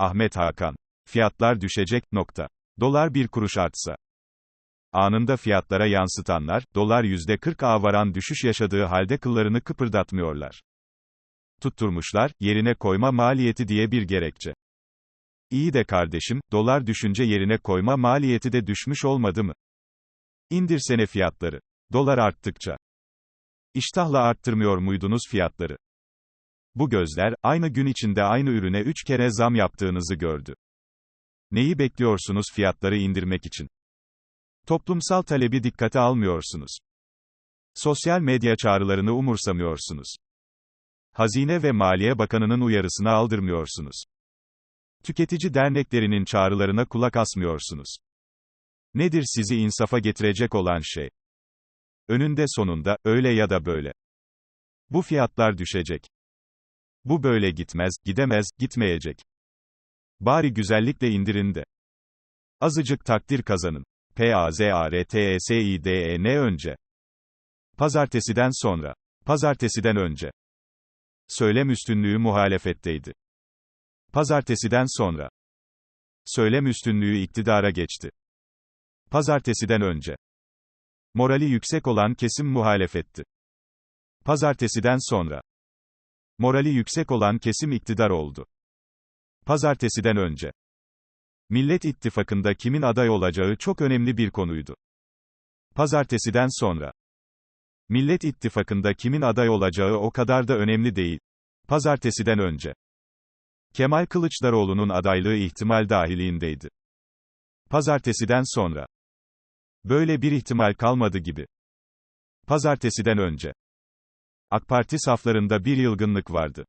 Ahmet Hakan. Fiyatlar düşecek, nokta. Dolar bir kuruş artsa. Anında fiyatlara yansıtanlar, dolar %40'a varan düşüş yaşadığı halde kıllarını kıpırdatmıyorlar. Tutturmuşlar, yerine koyma maliyeti diye bir gerekçe. İyi de kardeşim, dolar düşünce yerine koyma maliyeti de düşmüş olmadı mı? İndirsene fiyatları. Dolar arttıkça. İştahla arttırmıyor muydunuz fiyatları? Bu gözler, aynı gün içinde aynı ürüne 3 kere zam yaptığınızı gördü. Neyi bekliyorsunuz fiyatları indirmek için? Toplumsal talebi dikkate almıyorsunuz. Sosyal medya çağrılarını umursamıyorsunuz. Hazine ve Maliye Bakanı'nın uyarısını aldırmıyorsunuz. Tüketici derneklerinin çağrılarına kulak asmıyorsunuz. Nedir sizi insafa getirecek olan şey? Önünde sonunda, öyle ya da böyle. Bu fiyatlar düşecek. Bu böyle gitmez, gidemez, gitmeyecek. Bari güzellikle indirin de. Azıcık takdir kazanın. P-A-Z-A-R-T-E-S-I-D-E-N önce. Pazartesiden sonra. Pazartesiden önce. Söylem üstünlüğü muhalefetteydi. Pazartesiden sonra. Söylem üstünlüğü iktidara geçti. Pazartesiden önce. Morali yüksek olan kesim muhalefetti. Pazartesiden sonra. Morali yüksek olan kesim iktidar oldu. Pazartesiden önce. Millet İttifakı'nda kimin aday olacağı çok önemli bir konuydu. Pazartesiden sonra. Millet İttifakı'nda kimin aday olacağı o kadar da önemli değil. Pazartesiden önce. Kemal Kılıçdaroğlu'nun adaylığı ihtimal dahilindeydi. Pazartesiden sonra. Böyle bir ihtimal kalmadı gibi. Pazartesiden önce. AK Parti saflarında bir yılgınlık vardı.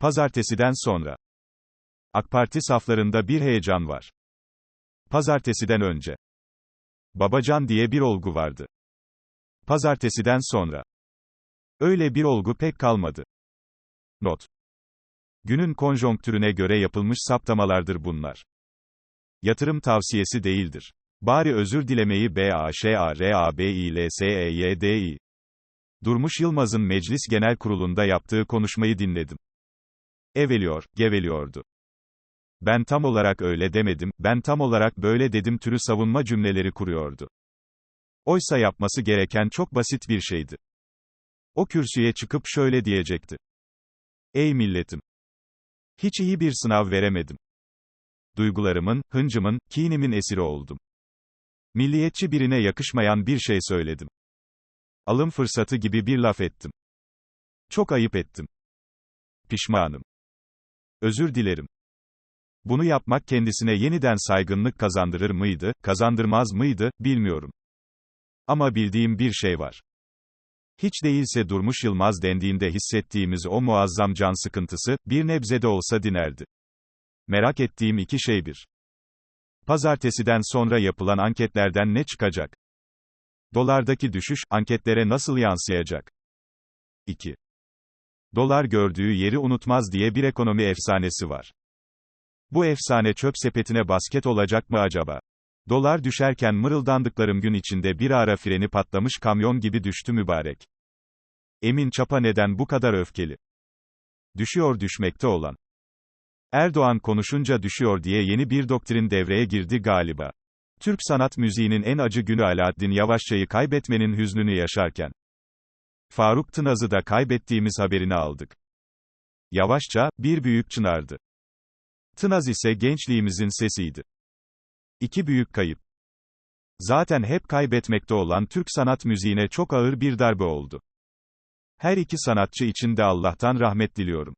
Pazartesiden sonra. AK Parti saflarında bir heyecan var. Pazartesiden önce. Babacan diye bir olgu vardı. Pazartesiden sonra. Öyle bir olgu pek kalmadı. Not. Günün konjonktürüne göre yapılmış saptamalardır bunlar. Yatırım tavsiyesi değildir. Bari özür dilemeyi B-A-Ş-A-R-A-B-İ-L-S-E-Y-D-İ. Durmuş Yılmaz'ın Meclis Genel Kurulu'nda yaptığı konuşmayı dinledim. Eveliyor, geveliyordu. Ben tam olarak öyle demedim, ben tam olarak böyle dedim türü savunma cümleleri kuruyordu. Oysa yapması gereken çok basit bir şeydi. O kürsüye çıkıp şöyle diyecekti. Ey milletim! Hiç iyi bir sınav veremedim. Duygularımın, hıncımın, kinimin esiri oldum. Milliyetçi birine yakışmayan bir şey söyledim. Alım fırsatı gibi bir laf ettim. Çok ayıp ettim. Pişmanım. Özür dilerim. Bunu yapmak kendisine yeniden saygınlık kazandırır mıydı, kazandırmaz mıydı, bilmiyorum. Ama bildiğim bir şey var. Hiç değilse Durmuş Yılmaz dendiğinde hissettiğimiz o muazzam can sıkıntısı, bir nebze de olsa dinerdi. Merak ettiğim iki şey bir. Pazartesiden sonra yapılan anketlerden ne çıkacak? Dolardaki düşüş, anketlere nasıl yansıyacak? 2. Dolar gördüğü yeri unutmaz diye bir ekonomi efsanesi var. Bu efsane çöp sepetine basket olacak mı acaba? Dolar düşerken mırıldandıklarım gün içinde bir ara freni patlamış kamyon gibi düştü mübarek. Emin Çapa neden bu kadar öfkeli? Düşüyor düşmekte olan. Erdoğan konuşunca düşüyor diye yeni bir doktrin devreye girdi galiba. Türk sanat müziğinin en acı günü Alaaddin Yavaşça'yı kaybetmenin hüznünü yaşarken. Faruk Tınaz'ı da kaybettiğimiz haberini aldık. Yavaşça, bir büyük çınardı. Tınaz ise gençliğimizin sesiydi. İki büyük kayıp. Zaten hep kaybetmekte olan Türk sanat müziğine çok ağır bir darbe oldu. Her iki sanatçı için de Allah'tan rahmet diliyorum.